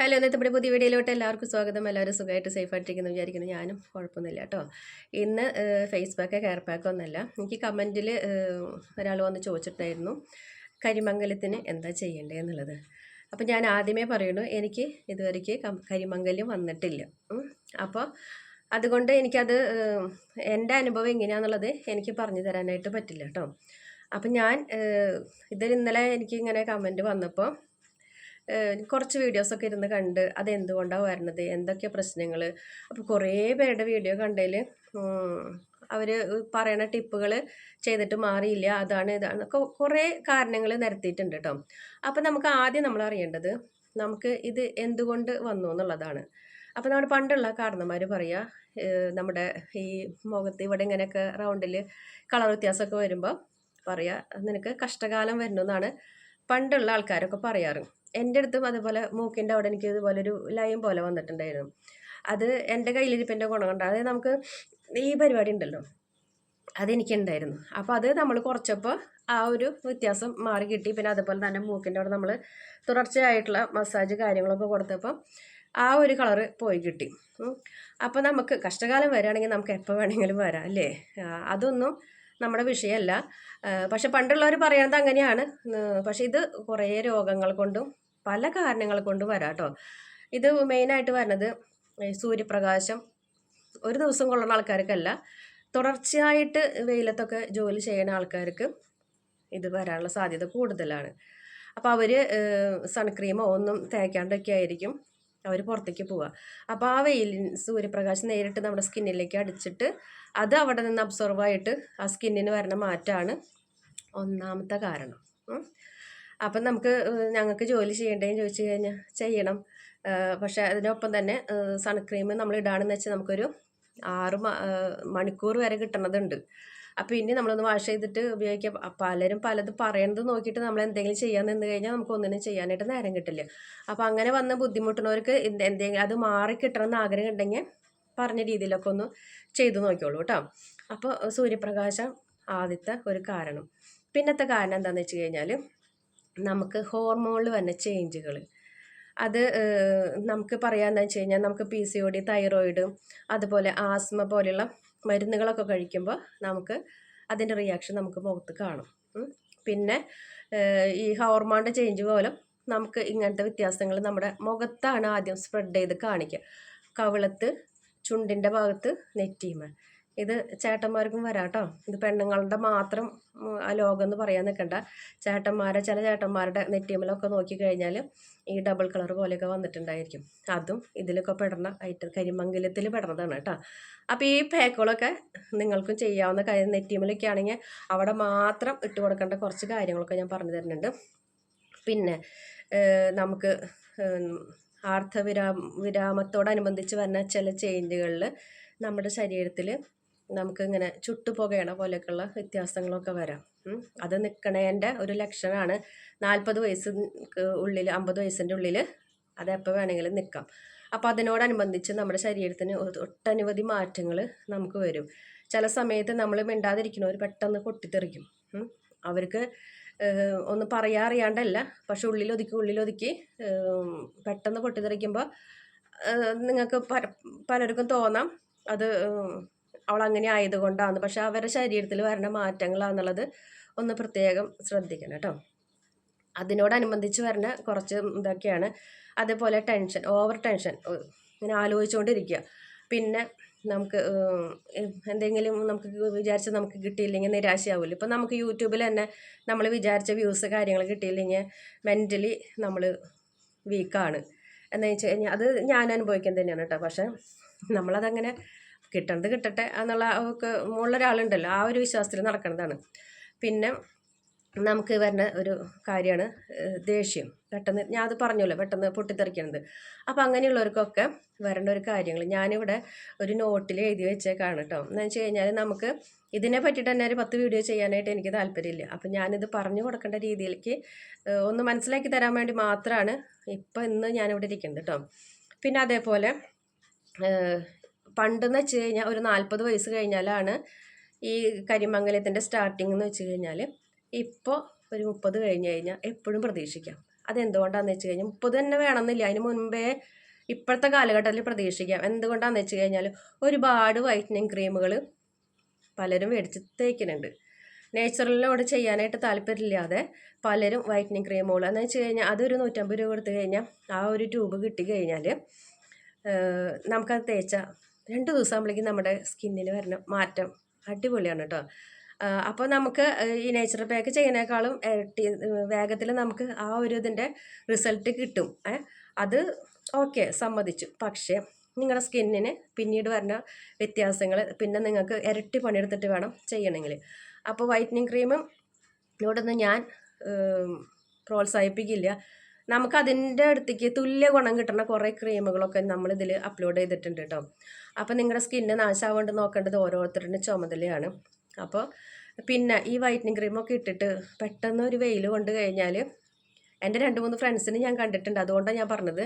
Hello ഇന്നത്തെ ഇവിടെ പുതിയ വീഡിയോയിലോട്ട് എല്ലാവർക്കും സ്വാഗതം. എല്ലാവരും സുഖമായിട്ട് സേഫ് ആയിട്ടിരിക്കുന്നു വിചാരിക്കുന്നു. ഞാനും കുഴപ്പമൊന്നുമില്ല കേട്ടോ. ഇന്ന് ഫേസ് പാക്ക് കെയർ പാക്ക് ഒന്നല്ല. എനിക്ക് കമന്റിൽ ഒരാൾ വന്ന് ചോദിച്ചിട്ടായിരുന്നു കരിമംഗലത്തിന് എന്താ ചെയ്യേണ്ടത് എന്നുള്ളത്. അപ്പോൾ ഞാൻ ആദ്യമേ പറയുന്നു എനിക്ക് ഇതുവരേക്ക് കരിമംഗല്യം കരിമംഗലം വന്നിട്ടില്ല. അപ്പോൾ അതുകൊണ്ട് എനിക്കത് എന്റെ അനുഭവം എങ്ങനെയാണെന്നുള്ളത് എനിക്ക് പറഞ്ഞു തരാനായിട്ട് പറ്റില്ല കേട്ടോ. അപ്പം ഞാൻ ഇതിൽ ഇന്നലെ എനിക്ക് ഇങ്ങനെ കമന്റ് വന്നപ്പോൾ കുറച്ച് വീഡിയോസൊക്കെ ഇരുന്ന് കണ്ട് അതെന്തുകൊണ്ടാണ് വരണത്? എന്തൊക്കെയാണ് എന്തൊക്കെ പ്രശ്നങ്ങൾ അപ്പോൾ കുറേ പേരുടെ വീഡിയോ കണ്ടതിൽ അവർ പറയണ ടിപ്പുകൾ ചെയ്തിട്ട് മാറിയില്ല അതാണ് ഇതാണ് കുറേ കാരണങ്ങൾ നിരത്തിയിട്ടുണ്ട് കേട്ടോ അപ്പോൾ നമുക്ക് ആദ്യം നമ്മൾ അറിയേണ്ടത് നമുക്ക് ഇത് എന്തുകൊണ്ട് വന്നു എന്നുള്ളതാണ്. അപ്പോൾ നമ്മുടെ പണ്ടുള്ള കാരണന്മാർ പറയുക നമ്മുടെ ഈ മുഖത്ത് ഇവിടെ ഇങ്ങനെയൊക്കെ റൗണ്ടിൽ കളർ വ്യത്യാസമൊക്കെ വരുമ്പോൾ പറയുക നിനക്ക് കഷ്ടകാലം വരുന്നു എന്നാണ് പണ്ടുള്ള ആൾക്കാരൊക്കെ പറയാറ്. എന്റെ അടുത്തും അതുപോലെ മൂക്കിന്റെ അവിടെ എനിക്ക് ഇതുപോലെ ഒരു ലൈൻ പോലെ വന്നിട്ടുണ്ടായിരുന്നു. അത് എന്റെ കയ്യിലിരിപ്പിന്റെ ഗുണം കൊണ്ട്. അതായത് നമുക്ക് ഈ പരിപാടി ഉണ്ടല്ലോ അതെനിക്കുണ്ടായിരുന്നു. അപ്പോൾ അത് നമ്മൾ കുറച്ചപ്പോൾ ആ ഒരു വ്യത്യാസം മാറി കിട്ടി. പിന്നെ അതുപോലെ തന്നെ മൂക്കിന്റെ അവിടെ നമ്മൾ തുടർച്ചയായിട്ടുള്ള മസാജ് കാര്യങ്ങളൊക്കെ കൊടുത്തപ്പം ആ ഒരു കളറ് പോയി കിട്ടി. അപ്പോൾ നമുക്ക് കഷ്ടകാലം വരികയാണെങ്കിൽ നമുക്ക് എപ്പോൾ വേണമെങ്കിലും വരാം അല്ലേ? അതൊന്നും നമ്മുടെ വിഷയമല്ല. പക്ഷെ പണ്ടുള്ളവർ പറയുന്നത് അങ്ങനെയാണ്. പക്ഷെ ഇത് കുറേ രോഗങ്ങൾ കൊണ്ടും പല കാരണങ്ങൾ കൊണ്ട് വരാം കേട്ടോ ഇത് മെയിനായിട്ട് വരുന്നത് സൂര്യപ്രകാശം. ഒരു ദിവസം കൊള്ളുന്ന ആൾക്കാർക്കല്ല തുടർച്ചയായിട്ട് വെയിലത്തൊക്കെ ജോലി ചെയ്യുന്ന ആൾക്കാർക്ക് ഇത് വരാനുള്ള സാധ്യത കൂടുതലാണ്. അപ്പോൾ അവർ സൺക്രീമോ ഒന്നും തേക്കാണ്ടൊക്കെ ആയിരിക്കും അവർ പുറത്തേക്ക് പോവുക. അപ്പോൾ ആ വെയിൽ സൂര്യപ്രകാശം നേരിട്ട് നമ്മുടെ സ്കിന്നിലേക്ക് അടിച്ചിട്ട് അത് അവിടെ നിന്ന് അബ്സോർവ് ആയിട്ട് ആ സ്കിന്നിന് വരുന്ന മാറ്റമാണ് ഒന്നാമത്തെ കാരണം. അപ്പം നമുക്ക് ഞങ്ങൾക്ക് ജോലി ചെയ്യേണ്ടതെന്ന് ചോദിച്ചു കഴിഞ്ഞാൽ ചെയ്യണം. പക്ഷേ അതിനൊപ്പം തന്നെ സൺക്രീം നമ്മൾ ഇടാണെന്ന് വെച്ചാൽ നമുക്കൊരു ആറ് മണിക്കൂർ വരെ കിട്ടണതുണ്ട്. അപ്പോൾ ഇനി നമ്മളൊന്ന് വാഷ് ചെയ്തിട്ട് ഉപയോഗിക്കാം. പലരും പലത് പറയണത് നോക്കിയിട്ട് നമ്മൾ എന്തെങ്കിലും ചെയ്യാൻ നിന്ന് കഴിഞ്ഞാൽ നമുക്ക് ഒന്നിനും ചെയ്യാനായിട്ട് നേരം കിട്ടില്ല. അപ്പോൾ അങ്ങനെ വന്ന് ബുദ്ധിമുട്ടുന്നവർക്ക് എന്ത് എന്തെങ്കിലും അത് മാറി കിട്ടണം എന്ന് ആഗ്രഹം ഉണ്ടെങ്കിൽ പറഞ്ഞ രീതിയിലൊക്കെ ഒന്ന് ചെയ്തു നോക്കിയോളൂ കേട്ടോ. അപ്പോൾ സൂര്യപ്രകാശം ആദ്യത്തെ ഒരു കാരണം. പിന്നത്തെ കാരണം എന്താണെന്ന് വെച്ച് കഴിഞ്ഞാൽ നമുക്ക് ഹോർമോണിൽ വന്ന ചേഞ്ചുകൾ അത് നമുക്ക് പറയാമെന്ന് വെച്ച് കഴിഞ്ഞാൽ നമുക്ക് P C O D thyroid അതുപോലെ ആസ്മ പോലെയുള്ള മരുന്നുകളൊക്കെ കഴിക്കുമ്പോൾ നമുക്ക് അതിന്റെ റിയാക്ഷൻ നമുക്ക് മുഖത്ത് കാണും. പിന്നെ ഈ ഹോർമോണിന്റെ ചേഞ്ച് പോലും നമുക്ക് ഇങ്ങനത്തെ വ്യത്യാസങ്ങൾ നമ്മുടെ മുഖത്താണ് ആദ്യം സ്പ്രെഡ് ചെയ്ത് കാണിക്കുക കവിളത്ത് ചുണ്ടിന്റെ ഭാഗത്ത് നെറ്റീമ. ഇത് ചേട്ടന്മാർക്കും വരാം കേട്ടോ ഇത് പെണ്ണുങ്ങളുടെ മാത്രം ആ ലോകം എന്ന് പറയാൻ നിൽക്കണ്ട. ചേട്ടന്മാരെ ചില ചേട്ടന്മാരുടെ നെറ്റിയമ്മലൊക്കെ നോക്കിക്കഴിഞ്ഞാൽ ഈ ഡബിൾ കളർ പോലെയൊക്കെ വന്നിട്ടുണ്ടായിരിക്കും. അതും ഇതിലൊക്കെ പെടുന്ന ഐറ്റം കരിമംഗലത്തിൽ പെടുന്നതാണ് കേട്ടോ. അപ്പോൾ ഈ പാക്കുകളൊക്കെ നിങ്ങൾക്കും ചെയ്യാവുന്ന കാര്യം നെറ്റിയമ്മലൊക്കെ ആണെങ്കിൽ അവിടെ മാത്രം ഇട്ട് കൊടുക്കേണ്ട കുറച്ച് കാര്യങ്ങളൊക്കെ ഞാൻ പറഞ്ഞു തരുന്നുണ്ട്. പിന്നെ നമുക്ക് ആർത്ഥവിരാ വിരാമത്തോടനുബന്ധിച്ച് വരുന്ന ചില ചേഞ്ചുകളിൽ നമ്മുടെ ശരീരത്തിൽ നമുക്ക് ചുട്ടു പുകയണ പോലെയൊക്കെയുള്ള വ്യത്യാസങ്ങളൊക്കെ വരാം. അത് നിൽക്കണേന്റെ ഒരു ലക്ഷണമാണ് നാൽപ്പത് വയസ്സ് ഉള്ളിൽ അമ്പത് വയസ്സിന്റെ ഉള്ളിൽ അതെപ്പോൾ വേണമെങ്കിലും നിൽക്കാം അപ്പോൾ അതിനോടനുബന്ധിച്ച് നമ്മുടെ ശരീരത്തിന് ഒട്ടനവധി മാറ്റങ്ങൾ നമുക്ക് വരും. ചില സമയത്ത് നമ്മൾ മിണ്ടാതിരിക്കുന്നവർ പെട്ടെന്ന് പൊട്ടിത്തെറിക്കും. അവർക്ക് ഒന്ന് ഒന്ന് പറയാറിയാണ്ടല്ല പക്ഷെ ഉള്ളിലൊതുക്കി ഉള്ളിലൊതുക്കി പെട്ടെന്ന് പൊട്ടിത്തെറിക്കുമ്പോൾ നിങ്ങൾക്ക് പല പലർക്കും തോന്നാം. അത് ഏഹ്, അങ്ങനെ ആയതുകൊണ്ടാണ് പക്ഷെ അവരുടെ ശരീരത്തിൽ വരുന്ന മാറ്റങ്ങളാണെന്നുള്ളത് ഒന്ന് പ്രത്യേകം ശ്രദ്ധിക്കണം കേട്ടോ. അതിനോടനുബന്ധിച്ച് വരുന്ന കുറച്ച് ഇതൊക്കെയാണ്. അതേപോലെ ടെൻഷൻ ഓവർ ടെൻഷൻ ഇങ്ങനെ ആലോചിച്ചുകൊണ്ടിരിക്കുക. പിന്നെ നമുക്ക് എന്തെങ്കിലും നമുക്ക് വിചാരിച്ച് നമുക്ക് കിട്ടിയില്ലെങ്കിൽ നിരാശയാവില്ല ഇപ്പം നമുക്ക് യൂട്യൂബിൽ തന്നെ നമ്മൾ വിചാരിച്ച വ്യൂസ് കാര്യങ്ങൾ കിട്ടിയില്ലെങ്കിൽ മെന്റലി നമ്മൾ വീക്കാണ്. എന്ന് വെച്ച് കഴിഞ്ഞാൽ അത് ഞാൻ അനുഭവിക്കാൻ തന്നെയാണ് കേട്ടോ. പക്ഷേ നമ്മളതങ്ങനെ കിട്ടണത് കിട്ടട്ടെ എന്നുള്ള ഉള്ള ഒരാളുണ്ടല്ലോ ആ ഒരു വിശ്വാസത്തിൽ നടക്കുന്നതാണ് പിന്നെ നമുക്ക് വരുന്ന ഒരു കാര്യമാണ് ദേഷ്യം. പെട്ടെന്ന് ഞാൻ അത് പറഞ്ഞല്ലോ പെട്ടെന്ന് പൊട്ടിത്തെറിക്കണത്. അപ്പോൾ അങ്ങനെയുള്ളവർക്കൊക്കെ വരേണ്ട ഒരു കാര്യങ്ങൾ ഞാനിവിടെ ഒരു നോട്ടിൽ എഴുതി വെച്ചേക്കാണ് കേട്ടോ എന്ന് വെച്ച് കഴിഞ്ഞാൽ നമുക്ക് ഇതിനെ പറ്റിയിട്ട് തന്നെ ഒരു പത്ത് വീഡിയോ ചെയ്യാനായിട്ട് എനിക്ക് താല്പര്യമില്ല. അപ്പം ഞാനിത് പറഞ്ഞു കൊടുക്കേണ്ട രീതിയിലേക്ക് ഒന്ന് മനസ്സിലാക്കി തരാൻ വേണ്ടി മാത്രമാണ് ഇപ്പം ഇന്ന് ഞാനിവിടെ ഇരിക്കുന്നത് കേട്ടോ പിന്നെ അതേപോലെ പണ്ടെന്ന് വെച്ച് കഴിഞ്ഞാൽ ഒരു നാൽപ്പത് വയസ്സ് കഴിഞ്ഞാലാണ് ഈ കരിമംഗലത്തിന്റെ സ്റ്റാർട്ടിംഗ് എന്ന് വെച്ച് കഴിഞ്ഞാൽ ഇപ്പോൾ ഒരു മുപ്പത് കഴിഞ്ഞ് കഴിഞ്ഞാൽ എപ്പോഴും പ്രതീക്ഷിക്കാം. അതെന്തുകൊണ്ടാണെന്ന് വെച്ച് കഴിഞ്ഞാൽ മുപ്പത് തന്നെ വേണമെന്നില്ല. അതിന് മുൻപേ ഇപ്പോഴത്തെ കാലഘട്ടത്തിൽ പ്രതീക്ഷിക്കാം. എന്തുകൊണ്ടാണെന്ന് വെച്ച് കഴിഞ്ഞാൽ ഒരുപാട് വൈറ്റനിങ് ക്രീമുകൾ പലരും മേടിച്ച് തേക്കുന്നുണ്ട് നേച്ചുറലിനോട് ചെയ്യാനായിട്ട് താല്പര്യമില്ലാതെ പലരും വൈറ്റനിങ് ക്രീമുകൾ എന്ന് വെച്ച് കഴിഞ്ഞാൽ അതൊരു നൂറ്റമ്പത് രൂപ കൊടുത്തു കഴിഞ്ഞാൽ ആ ഒരു ട്യൂബ് കിട്ടി കഴിഞ്ഞാൽ നമുക്കത് തേച്ചാൽ രണ്ട് ദിവസം ആകുമ്പോഴേക്കും നമ്മുടെ സ്കിന്നിന് വരുന്ന മാറ്റം. അടിപൊളിയാണ് കേട്ടോ അപ്പോൾ നമുക്ക് ഈ നേച്ചുറൽ പാക്ക് ചെയ്യുന്നതിനേക്കാളും ഇരട്ടി വേഗത്തിൽ നമുക്ക് ആ ഒരു ഇതിന്റെ റിസൾട്ട് കിട്ടും. അത് ഓക്കെ സമ്മതിച്ചു. പക്ഷേ നിങ്ങളുടെ സ്കിന്നിന് പിന്നീട് വരുന്ന വ്യത്യാസങ്ങൾ പിന്നെ നിങ്ങൾക്ക് ഇരട്ടി പണിയെടുത്തിട്ട് വേണം ചെയ്യണമെങ്കിൽ അപ്പോൾ വൈറ്റനിങ് ക്രീമും ഇവിടുന്ന് ഞാൻ പ്രോത്സാഹിപ്പിക്കില്ല. നമുക്ക് അതിന്റെ അടുത്തേക്ക് തുല്യ ഗുണം കിട്ടുന്ന കുറേ ക്രീമുകളൊക്കെ നമ്മളിതിൽ അപ്ലോഡ് ചെയ്തിട്ടുണ്ട് കേട്ടോ അപ്പോൾ നിങ്ങളുടെ സ്കിന്ന് നാശാവാണ്ട് നോക്കേണ്ടത് ഓരോരുത്തരുടെ ചുമതലയാണ്. അപ്പോൾ പിന്നെ ഈ വൈറ്റനിങ് ക്രീമൊക്കെ ഇട്ടിട്ട് പെട്ടെന്ന് ഒരു വെയിൽ കൊണ്ട് കഴിഞ്ഞാൽ എന്റെ രണ്ട് മൂന്ന് ഫ്രണ്ട്സിന് ഞാൻ കണ്ടിട്ടുണ്ട്. അതുകൊണ്ടാണ് ഞാൻ പറഞ്ഞത്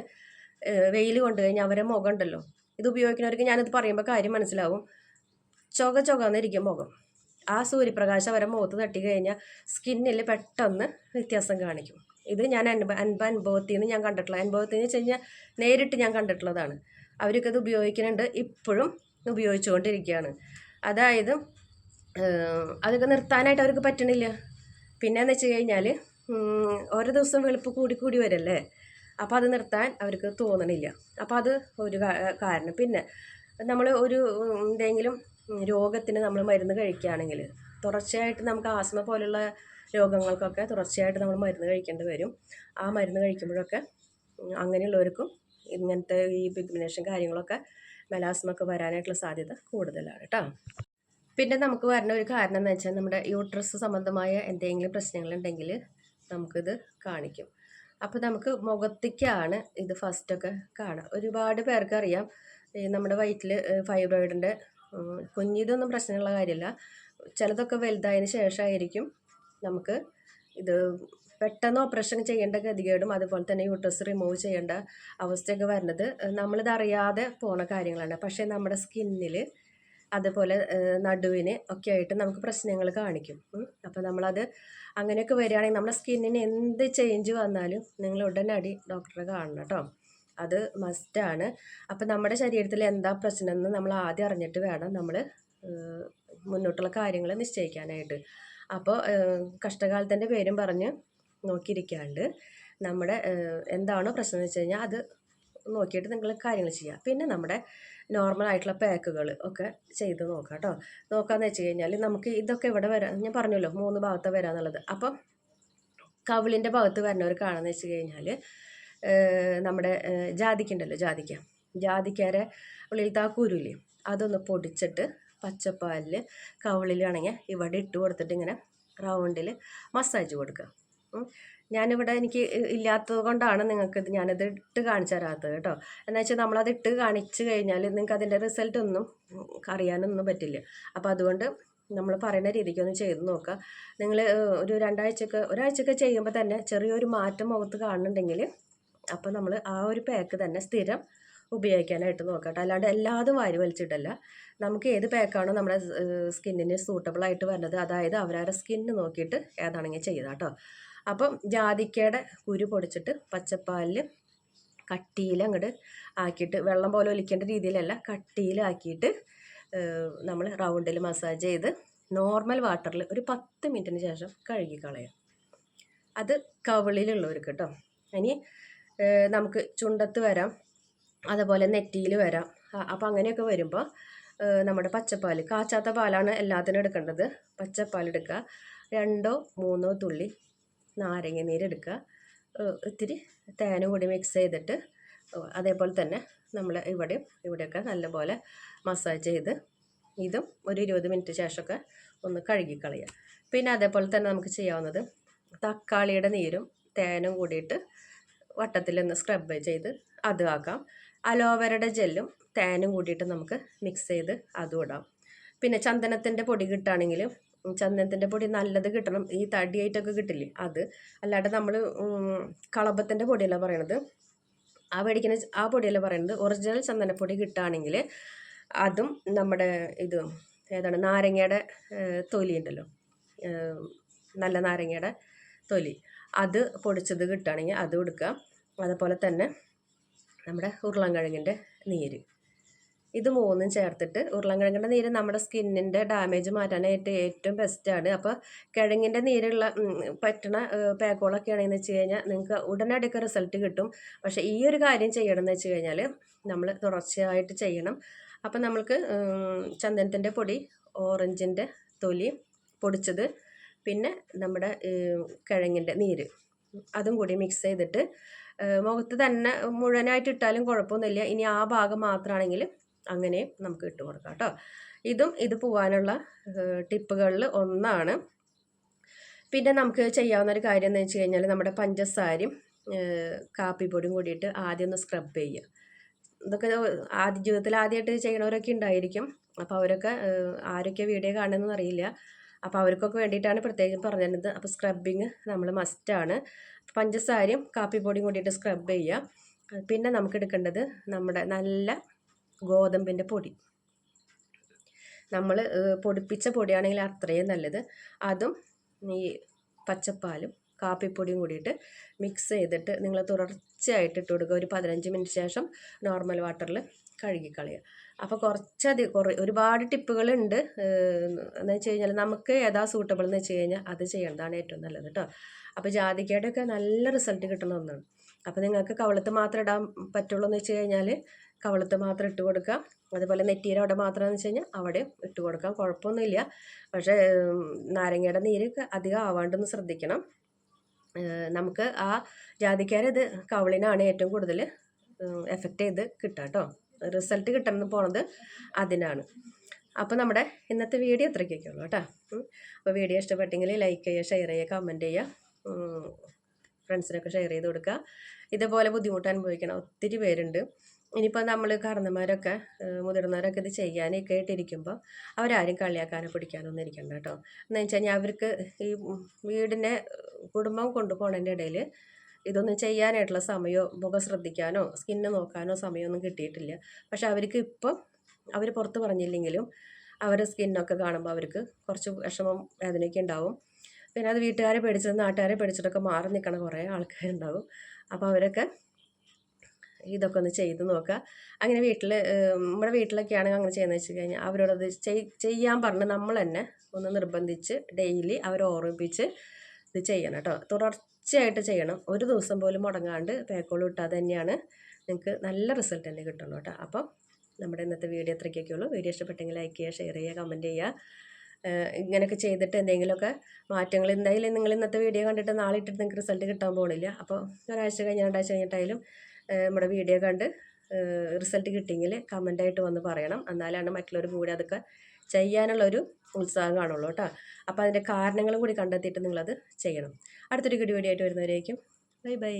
വെയിൽ കൊണ്ട് കഴിഞ്ഞാൽ അവരെ മുഖം ഉണ്ടല്ലോ. ഇത് ഉപയോഗിക്കുന്നവർക്ക് ഞാനിത് പറയുമ്പോൾ കാര്യം മനസ്സിലാവും. ചുക ചുകന്നിരിക്കും മുഖം. ആ സൂര്യപ്രകാശം അവരെ മുഖത്ത് തട്ടി കഴിഞ്ഞാൽ സ്കിന്നിൽ പെട്ടെന്ന് വ്യത്യാസം കാണിക്കും. ഇത് ഞാൻ അനുഭവ അനുഭവ അനുഭവത്തിൽ നിന്ന് ഞാൻ കണ്ടിട്ടുള്ള അനുഭവത്തിൽ നിന്ന് വെച്ച് കഴിഞ്ഞാൽ നേരിട്ട് ഞാൻ കണ്ടിട്ടുള്ളതാണ്. അവർക്ക് ഇത് ഉപയോഗിക്കുന്നുണ്ട് ഇപ്പോഴും ഉപയോഗിച്ചുകൊണ്ടിരിക്കുകയാണ്. അതായത് അതൊക്കെ നിർത്താനായിട്ട് അവർക്ക് പറ്റണില്ല. പിന്നെയെന്ന് വെച്ച് കഴിഞ്ഞാൽ ഓരോ ദിവസം വെളുപ്പ് കൂടി വരല്ലേ? അപ്പോൾ അത് നിർത്താൻ അവർക്ക് തോന്നണില്ല. അപ്പോൾ അത് ഒരു കാരണം. പിന്നെ നമ്മൾ ഒരു എന്തെങ്കിലും രോഗത്തിന് നമ്മൾ മരുന്ന് കഴിക്കുകയാണെങ്കിൽ തുടർച്ചയായിട്ട് നമുക്ക് ആസ്മ പോലുള്ള രോഗങ്ങൾക്കൊക്കെ തുടർച്ചയായിട്ട് നമ്മൾ മരുന്ന് കഴിക്കേണ്ടി വരും. ആ മരുന്ന് കഴിക്കുമ്പോഴൊക്കെ അങ്ങനെയുള്ളവർക്കും ഇങ്ങനത്തെ ഈ പിഗ്മിനേഷൻ കാര്യങ്ങളൊക്കെ മെലാസ്മൊക്കെ വരാനായിട്ടുള്ള സാധ്യത കൂടുതലാണ് കേട്ടോ പിന്നെ നമുക്ക് വരുന്ന ഒരു കാരണം എന്ന് വെച്ചാൽ നമ്മുടെ യൂട്രസ് സംബന്ധമായ എന്തെങ്കിലും പ്രശ്നങ്ങളുണ്ടെങ്കിൽ നമുക്കിത് കാണിക്കും. അപ്പോൾ നമുക്ക് മുഖത്തേക്കാണ് ഇത് ഫസ്റ്റൊക്കെ കാണാം. ഒരുപാട് പേർക്കറിയാം. നമ്മുടെ വയറ്റിൽ ഫൈബ്രോയിഡിന്റെ കുഞ്ഞിതൊന്നും പ്രശ്നമുള്ള കാര്യമല്ല. ചിലതൊക്കെ വലുതായതിന് ശേഷമായിരിക്കും നമുക്ക് ഇത് പെട്ടെന്ന് ഓപ്പറേഷൻ ചെയ്യേണ്ട ഗതികേടും അതുപോലെ തന്നെ യൂട്രസ് റിമൂവ് ചെയ്യേണ്ട അവസ്ഥയൊക്കെ വരുന്നത്. നമ്മളിത് അറിയാതെ പോണ കാര്യങ്ങളാണ്. പക്ഷേ നമ്മുടെ സ്കിന്നിൽ അതുപോലെ നടുവിന് ഒക്കെ ആയിട്ട് നമുക്ക് പ്രശ്നങ്ങൾ കാണിക്കും. അപ്പോൾ നമ്മളത് അങ്ങനെയൊക്കെ വരികയാണെങ്കിൽ നമ്മുടെ സ്കിന്നിന് എന്ത് ചേഞ്ച് വന്നാലും നിങ്ങൾ ഉടനടി ഡോക്ടറെ കാണണം കേട്ടോ. അത് മസ്റ്റാണ് അപ്പം നമ്മുടെ ശരീരത്തിൽ എന്താ പ്രശ്നം എന്ന് നമ്മൾ ആദ്യം അറിഞ്ഞിട്ട് വേണം നമ്മൾ മുന്നോട്ടുള്ള കാര്യങ്ങൾ നിശ്ചയിക്കാനായിട്ട്. അപ്പോൾ കഷ്ടകാലത്തിന്റെ പേരും പറഞ്ഞ് നോക്കിയിരിക്കാണ്ട് നമ്മുടെ എന്താണോ പ്രശ്നം എന്ന് വെച്ച് കഴിഞ്ഞാൽ അത് നോക്കിയിട്ട് നിങ്ങൾ കാര്യങ്ങൾ ചെയ്യുക പിന്നെ നമ്മുടെ നോർമൽ ആയിട്ടുള്ള പാക്കുകൾ ഒക്കെ ചെയ്ത് നോക്കാം കേട്ടോ നോക്കാമെന്ന് വെച്ച് കഴിഞ്ഞാൽ നമുക്ക് ഇതൊക്കെ ഇവിടെ വരാം ഞാൻ പറഞ്ഞല്ലോ മൂന്ന് ഭാഗത്ത് വരാമെന്നുള്ളത് അപ്പം കവിളിന്റെ ഭാഗത്ത് വരുന്നവർ കാണുന്നത് വെച്ച് കഴിഞ്ഞാൽ നമ്മുടെ ജാതിക്കുണ്ടല്ലോ ജാതിക്ക. ജാതിക്കാരെ ഉള്ളിലത്തെ ആ അതൊന്ന് പൊടിച്ചിട്ട് പച്ചപ്പാലിൽ കവിളിലാണെങ്കിൽ ഇവിടെ ഇട്ട് കൊടുത്തിട്ട് ഇങ്ങനെ റൗണ്ടിൽ മസാജ് കൊടുക്കുക. ഞാനിവിടെ എനിക്ക് ഇല്ലാത്തത് കൊണ്ടാണ് നിങ്ങൾക്ക് ഇത് ഞാനത് ഇട്ട് കാണിച്ചു തരാത്തത് കേട്ടോ. എന്ന് വെച്ചാൽ നമ്മളത് ഇട്ട് കാണിച്ചു കഴിഞ്ഞാൽ നിങ്ങൾക്ക് അതിന്റെ റിസൾട്ട് ഒന്നും അറിയാനൊന്നും പറ്റില്ല. അപ്പോൾ അതുകൊണ്ട് നമ്മൾ പറയുന്ന രീതിക്കൊന്ന് ചെയ്ത് നോക്കുക. നിങ്ങൾ ഒരു രണ്ടാഴ്ചക്ക് ഒരാഴ്ചയൊക്കെ ചെയ്യുമ്പോൾ തന്നെ ചെറിയൊരു മാറ്റം മുഖത്ത് കാണുന്നുണ്ടെങ്കിൽ അപ്പോൾ നമ്മൾ ആ ഒരു പാക്ക് തന്നെ സ്ഥിരം ഉപയോഗിക്കാനായിട്ട് നോക്കട്ടെ. അല്ലാണ്ട് എല്ലാതും വാരി വലിച്ചിട്ടല്ല. നമുക്ക് ഏത് പാക്കാണോ നമ്മുടെ സ്കിന്നിന് സൂട്ടബിൾ ആയിട്ട് വരുന്നത് അതായത് അവരവരുടെ സ്കിന്ന് നോക്കിയിട്ട് ഏതാണെങ്കിൽ ചെയ്താൽ കേട്ടോ അപ്പം ജാതിക്കയുടെ കുരു പൊടിച്ചിട്ട് പച്ചപ്പാലിൽ കട്ടിയിൽ അങ്ങോട്ട് ആക്കിയിട്ട് വെള്ളം പോലെ ഒലിക്കേണ്ട രീതിയിലല്ല കട്ടിയിലാക്കിയിട്ട് നമ്മൾ റൗണ്ടിൽ മസാജ് ചെയ്ത് നോർമൽ വാട്ടറിൽ ഒരു പത്ത് മിനിറ്റിന് ശേഷം കഴുകി കളയാം. അത് കവിളിലുള്ളവർക്ക് കേട്ടോ ഇനി നമുക്ക് ചുണ്ടത്ത് വരാം. അതുപോലെ നെറ്റിയിൽ വരാം. അപ്പോൾ അങ്ങനെയൊക്കെ വരുമ്പോൾ നമ്മുടെ പച്ചപ്പാൽ കാച്ചാത്ത പാലാണ് എല്ലാത്തിനും എടുക്കേണ്ടത്. പച്ചപ്പാൽ എടുക്കുക. രണ്ടോ മൂന്നോ തുള്ളി നാരങ്ങ നീരെടുക്കുക ഇത്തിരി തേനും കൂടി മിക്സ് ചെയ്തിട്ട് അതേപോലെ തന്നെ നമ്മൾ ഇവിടെയും ഇവിടെയൊക്കെ നല്ലപോലെ മസാജ് ചെയ്ത് ഇതും ഒരു ഇരുപത് മിനിറ്റ് ശേഷമൊക്കെ ഒന്ന് കഴുകിക്കളയുക പിന്നെ അതേപോലെ തന്നെ നമുക്ക് ചെയ്യാവുന്നത് തക്കാളിയുടെ നീരും തേനും കൂടിയിട്ട് വട്ടത്തിലൊന്ന് സ്ക്രബ് ചെയ്ത് അതും ആക്കാം. അലോവേരയുടെ ജെല്ലും തേനും കൂടിയിട്ട് നമുക്ക് മിക്സ് ചെയ്ത് അതും ഇടാം. പിന്നെ ചന്ദനത്തിന്റെ പൊടി കിട്ടുകയാണെങ്കിലും ചന്ദനത്തിന്റെ പൊടി നല്ലത് കിട്ടണം. ഈ തടിയായിട്ടൊക്കെ കിട്ടില്ലേ അത്. അല്ലാണ്ട് നമ്മൾ കളബത്തിന്റെ പൊടിയല്ല പറയണത്. ആ മേടിക്കുന്ന ആ പൊടിയല്ല പറയണത്. ഒറിജിനൽ ചന്ദനപ്പൊടി കിട്ടുകയാണെങ്കിൽ അതും നമ്മുടെ ഇത് ഏതാണ്? നാരങ്ങയുടെ തൊലി ഉണ്ടല്ലോ. നല്ല നാരങ്ങയുടെ തൊലി. അത് പൊടിച്ചത് കിട്ടുകയാണെങ്കിൽ അത് കൊടുക്കുക അതുപോലെ തന്നെ നമ്മുടെ ഉരുളൻകിഴങ്ങിന്റെ നീര്. ഇത് മൂന്നും ചേർത്തിട്ട് ഉരുളൻകിഴങ്ങിന്റെ നീര് നമ്മുടെ സ്കിന്നിന്റെ ഡാമേജ് മാറ്റാനായിട്ട് ഏറ്റവും ബെസ്റ്റാണ് അപ്പോൾ കിഴങ്ങിന്റെ നീരുള്ള പറ്റണ പാക്കുകളൊക്കെ ആണെന്ന് വെച്ച് കഴിഞ്ഞാൽ നിങ്ങൾക്ക് ഉടനടിയൊക്കെ റിസൾട്ട് കിട്ടും. പക്ഷേ ഈ ഒരു കാര്യം ചെയ്യണമെന്ന് വെച്ച് കഴിഞ്ഞാൽ നമ്മൾ തുടർച്ചയായിട്ട് ചെയ്യണം. അപ്പം നമ്മൾക്ക് ചന്ദനത്തിന്റെ പൊടി ഓറഞ്ചിന്റെ തൊലി പൊടിച്ചത് പിന്നെ നമ്മുടെ കിഴങ്ങിന്റെ നീര്. അതും കൂടി മിക്സ് ചെയ്തിട്ട് മുഖത്ത് തന്നെ മുഴുവനായിട്ട് ഇട്ടാലും കുഴപ്പമൊന്നുമില്ല. ഇനി ആ ഭാഗം മാത്രമാണെങ്കിൽ അങ്ങനെ നമുക്ക് ഇട്ട് കൊടുക്കാം കേട്ടോ ഇതും ഇത് പോകാനുള്ള ടിപ്പുകളിൽ ഒന്നാണ്. പിന്നെ നമുക്ക് ചെയ്യാവുന്ന ഒരു കാര്യം എന്ന് വെച്ച് കഴിഞ്ഞാൽ നമ്മുടെ പഞ്ചസാരയും കാപ്പിപ്പൊടിയും കൂടിയിട്ട് ആദ്യം ഒന്ന് സ്ക്രബ് ചെയ്യുക. ഇതൊക്കെ ആദ്യ ജീവിതത്തിൽ ആദ്യമായിട്ട് ചെയ്യണവരൊക്കെ ഉണ്ടായിരിക്കും. അപ്പോൾ അവരൊക്കെ ആരൊക്കെ വീഡിയോ കാണുന്നതെന്ന് അറിയില്ല. അപ്പോൾ അവർക്കൊക്കെ വേണ്ടിയിട്ടാണ് പ്രത്യേകം പറഞ്ഞത് അപ്പോൾ സ്ക്രബിങ് നമ്മൾ മസ്റ്റാണ് പഞ്ചസാരയും കാപ്പിപ്പൊടിയും കൂടിയിട്ട് സ്ക്രബ് ചെയ്യുക പിന്നെ നമുക്ക് എടുക്കേണ്ടത് നമ്മുടെ നല്ല ഗോതമ്പിന്റെ പൊടി. നമ്മൾ പൊടിപ്പിച്ച പൊടിയാണെങ്കിൽ അത്രയും നല്ലത്. അതും ഈ പച്ചപ്പാലും കാപ്പിപ്പൊടിയും കൂടിയിട്ട് മിക്സ് ചെയ്തിട്ട് നിങ്ങൾ തുടർച്ചയായിട്ട് ഇട്ട് കൊടുക്കുക. ഒരു പതിനഞ്ച് മിനിറ്റ് ശേഷം നോർമൽ വാട്ടറിൽ കഴുകിക്കളയുക അപ്പോൾ കുറച്ചധികം കുറേ ഒരുപാട് ടിപ്പുകളുണ്ട് എന്ന് വെച്ച് കഴിഞ്ഞാൽ നമുക്ക് ഏതാ സൂട്ടബിൾ എന്ന് വെച്ച് കഴിഞ്ഞാൽ അത് ചെയ്യേണ്ടതാണ് ഏറ്റവും നല്ലത് കേട്ടോ അപ്പോൾ ജാതിക്കയുടെ ഒക്കെ നല്ല റിസൾട്ട് കിട്ടുന്ന ഒന്നാണ്. അപ്പോൾ നിങ്ങൾക്ക് കവളത്ത് മാത്രം ഇടാൻ പറ്റുള്ളൂ എന്ന് വെച്ച് കഴിഞ്ഞാൽ കവളത്ത് മാത്രം ഇട്ട് കൊടുക്കാം അതുപോലെ നെറ്റീര അവിടെ മാത്രം എന്ന് വെച്ച് കഴിഞ്ഞാൽ അവിടെ ഇട്ട് കൊടുക്കാം. കുഴപ്പമൊന്നുമില്ല. പക്ഷേ നാരങ്ങയുടെ നീര് അധികം ആവാണ്ടൊന്ന് ശ്രദ്ധിക്കണം. നമുക്ക് ആ ജാതിക്കാരത് കവളിനാണ് ഏറ്റവും കൂടുതൽ എഫക്റ്റ് ചെയ്ത് കിട്ടുക കേട്ടോ റിസൾട്ട് കിട്ടണമെന്ന് പോണത് അതിനാണ്. അപ്പോൾ നമ്മുടെ ഇന്നത്തെ വീഡിയോ അത്രയ്ക്കൊക്കെ ഉള്ളൂ കേട്ടോ അപ്പോൾ വീഡിയോ ഇഷ്ടപ്പെട്ടെങ്കിൽ ലൈക്ക് ചെയ്യുക ഷെയർ ചെയ്യുക കമന്റ് ചെയ്യുക. ഫ്രണ്ട്സിനൊക്കെ ഷെയർ ചെയ്ത് കൊടുക്കുക. ഇതുപോലെ ബുദ്ധിമുട്ട് അനുഭവിക്കണം. ഒത്തിരി പേരുണ്ട്. ഇനിയിപ്പോൾ നമ്മൾ കാരണന്മാരൊക്കെ മുതിർന്നവരൊക്കെ ഇത് ചെയ്യാനൊക്കെ ആയിട്ടിരിക്കുമ്പോൾ അവരാരും കളിയാക്കാനോ പിടിക്കാനോ ഒന്നും ഇരിക്കണ്ട കേട്ടോ. എന്ന് വെച്ച് കഴിഞ്ഞാൽ അവർക്ക് ഈ വീടിനെ കുടുംബം കൊണ്ടുപോകുന്നതിന്റെ ഇടയിൽ ഇതൊന്നും ചെയ്യാനായിട്ടുള്ള സമയമോ മുഖം ശ്രദ്ധിക്കാനോ സ്കിന്ന് നോക്കാനോ സമയമൊന്നും കിട്ടിയിട്ടില്ല. പക്ഷെ അവർക്ക് ഇപ്പം അവർ പുറത്ത് പറഞ്ഞില്ലെങ്കിലും അവരുടെ സ്കിന്നൊക്കെ കാണുമ്പോൾ അവർക്ക് കുറച്ച് വിഷമം വേദനയൊക്കെ ഉണ്ടാവും. പിന്നെ അത് വീട്ടുകാരെ പേടിച്ചിട്ട് നാട്ടുകാരെ പേടിച്ചിട്ടൊക്കെ മാറി നിൽക്കണ കുറേ ആൾക്കാരുണ്ടാവും. അപ്പോൾ അവരൊക്കെ ഇതൊക്കെ ഒന്ന് ചെയ്ത് നോക്കുക. അങ്ങനെ വീട്ടിൽ നമ്മുടെ വീട്ടിലൊക്കെയാണ് അങ്ങനെ ചെയ്യുന്നത് വെച്ച് കഴിഞ്ഞാൽ അവരോടത് ചെയ്യാൻ പറഞ്ഞ് നമ്മൾ തന്നെ ഒന്ന് നിർബന്ധിച്ച് ഡെയിലി അവരെ ഓർമ്മിപ്പിച്ച് ഇത് ചെയ്യണം കേട്ടോ. തുടർച്ചയായിട്ട് ചെയ്യണം. ഒരു ദിവസം പോലും മുടങ്ങാണ്ട് പേക്കോൾ ഇട്ടാൽ തന്നെയാണ് നിങ്ങൾക്ക് നല്ല റിസൾട്ട് തന്നെ കിട്ടണം കേട്ടോ. അപ്പം നമ്മുടെ ഇന്നത്തെ വീഡിയോ അത്രയ്ക്കൊക്കെ ഉള്ളൂ. വീഡിയോ ഇഷ്ടപ്പെട്ടെങ്കിൽ ലൈക്ക് ചെയ്യുക ഷെയർ ചെയ്യുക കമന്റ് ചെയ്യുക. ഇങ്ങനെയൊക്കെ ചെയ്തിട്ട് എന്തെങ്കിലുമൊക്കെ മാറ്റങ്ങൾ എന്തായാലും നിങ്ങൾ ഇന്നത്തെ വീഡിയോ കണ്ടിട്ട് നാളെ ഇട്ടിട്ട് നിങ്ങൾക്ക് റിസൾട്ട് കിട്ടാൻ പോകണില്ല അപ്പോൾ ഒരാഴ്ച കഴിഞ്ഞ് രണ്ടാഴ്ച കഴിഞ്ഞിട്ടായാലും നമ്മുടെ വീഡിയോ കണ്ട് റിസൾട്ട് കിട്ടിയെങ്കിൽ കമന്റായിട്ട് വന്ന് പറയണം. എന്നാലാണ് മറ്റുള്ളവർ കൂടി അതൊക്കെ ചെയ്യാനുള്ളൊരു ഉത്സാഹം കാണുള്ളൂ കേട്ടോ. അപ്പോൾ അതിന്റെ കാരണങ്ങളും കൂടി കണ്ടെത്തിയിട്ട് നിങ്ങളത് ചെയ്യണം. അടുത്തൊരു വീഡിയോ ആയിട്ട് വരുന്നവരേക്കും. Bye bye